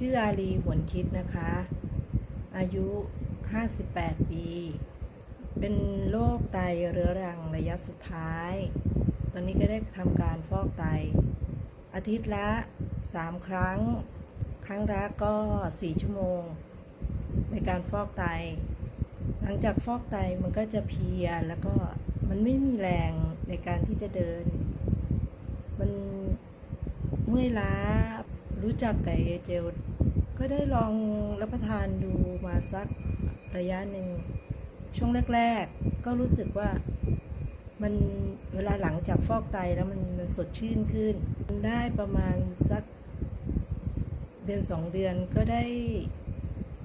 ชื่ออาลีหวนคิดนะคะ อายุ 58 ปี เป็นโรคไตเรื้อรังระยะสุดท้าย ตอนนี้ก็ได้ทำการฟอกไต อาทิตย์ละ 3 ครั้ง ครั้งละก็ 4 ชั่วโมง ในการฟอกไต หลังจากฟอกไตมันก็จะเพียแล้วก็มันไม่มีแรงในการที่จะเดิน มันเมื่อยล้า รู้จักไก่เจล ก็ได้ลองรับประทานดูมาสักระยะหนึ่ง ช่วงแรก ๆ ก็รู้สึกว่ามันเวลาหลังจากฟอกไตแล้วมันมันสดชื่นขึ้น ได้ประมาณสักเดือนสองเดือนก็ได้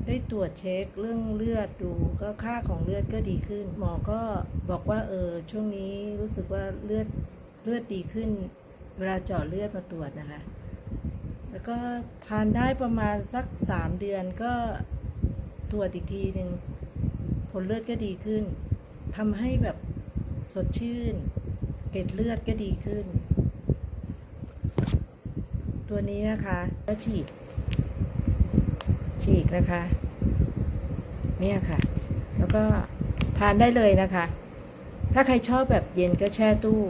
ได้ตรวจเช็คเรื่องเลือดดูก็ค่าของเลือดก็ดีขึ้น หมอก็บอกว่าเออช่วงนี้รู้สึกว่าเลือดเลือดดีขึ้น เวลาเจาะเลือดมาตรวจนะคะ แล้วก็ทานได้ประมาณสักสามเดือนก็ตรวจอีกทีหนึ่งผลเลือดก็ดีขึ้นทำให้แบบสดชื่น เกล็ดเลือดก็ดีขึ้น ตัวนี้นะคะก็ฉีดฉีกนะคะ เนี่ยค่ะ แล้วก็ทานได้เลยนะคะ ถ้าใครชอบแบบเย็นก็แช่ตู้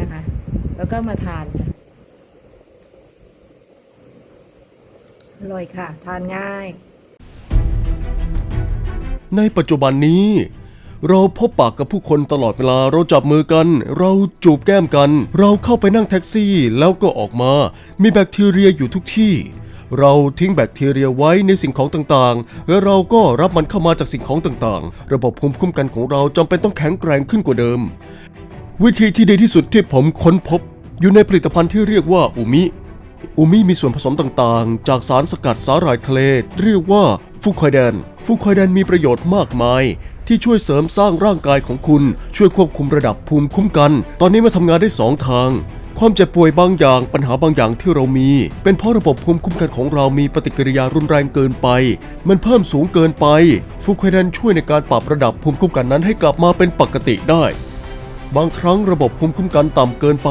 นะคะ แล้วก็มาทานค่ะ อร่อยค่ะ ทานง่าย ในปัจจุบันนี้ เราพบปากกับผู้คนตลอดเวลาเราจับมือกัน เราจูบแก้มกัน เราเข้าไปนั่งแท็กซี่แล้วก็ออกมา มีแบคทีเรียอยู่ทุกที่ เราทิ้งแบคทีเรียไว้ในสิ่งของต่างๆ และเราก็รับมันเข้ามาจากสิ่งของต่างๆ ระบบภูมิคุ้มกันของเราจำเป็นต้องแข็งแกร่งขึ้นกว่าเดิม วิธีที่ดีที่สุดที่ผมค้นพบ อยู่ในผลิตภัณฑ์ที่เรียกว่าอูมิ อูมิมีส่วนผสมต่างๆ จากสารสกัดสาหร่ายทะเล เรียกว่าฟูคอยแดน ฟูคอยแดนมีประโยชน์มากมาย ที่ช่วยเสริมสร้างร่างกายของคุณ ช่วยควบคุมระดับภูมิคุ้มกัน ตอนนี้มาทำงานได้สองทาง ความเจ็บป่วยบางอย่างปัญหาบางอย่างที่เรามี เป็นเพราะระบบภูมิคุ้มกันของเรามีปฏิกิริยารุนแรงเกินไป มันเพิ่มสูงเกินไป ฟูคอยแดนช่วยในการปรับระดับภูมิคุ้มกันนั้นให้กลับมาเป็นปกติได้ บางครั้งระบบภูมิคุ้มกันต่ำเกินไป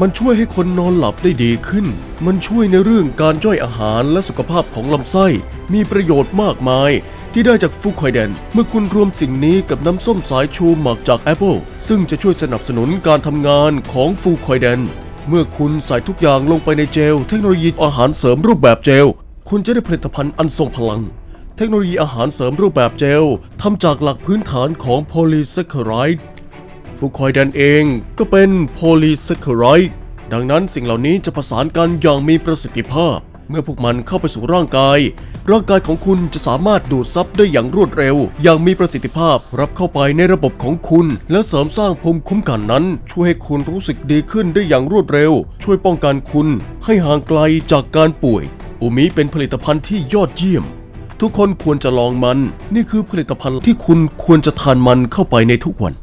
มันช่วยให้คนนอนหลับได้ดีขึ้น มันช่วยในเรื่องการย่อยอาหารและสุขภาพของลำไส้ มีประโยชน์มากมาย ที่ได้จากฟูคอยแดน เมื่อคุณรวมสิ่งนี้กับน้ำส้มสายชูหมักจากแอปเปิลซึ่งจะช่วยสนับสนุนการทำงานของฟูคอยแดน เมื่อคุณใส่ทุกอย่างลงไปในเจล เทคโนโลยีอาหารเสริมรูปแบบเจล คุณจะได้ผลิตภัณฑ์อันทรงพลัง เทคโนโลยีอาหารเสริมรูปแบบเจลทำจากหลักพื้นฐานของโพลีแซคคาไรด์ ฟูคอยแดนเองก็เป็นโพลีแซคคไรด์ดังนั้นสิ่งเหล่านี้จะประสานกันอย่างมีประสิทธิภาพ เมื่อพวกมันเข้าไปสู่ร่างกาย ร่างกายของคุณจะสามารถดูดซับได้อย่างรวดเร็ว อย่างมีประสิทธิภาพรับเข้าไปในระบบของคุณ และเสริมสร้างภูมิคุ้มกันนั้น ช่วยให้คุณรู้สึกดีขึ้นได้อย่างรวดเร็ว ช่วยป้องกันคุณ ให้ห่างไกลจากการป่วยอูมิเป็นผลิตภัณฑ์ที่ยอดเยี่ยม ทุกคนควรจะลองมัน นี่คือผลิตภัณฑ์ที่คุณควรจะทานมันเข้าไปในทุกวัน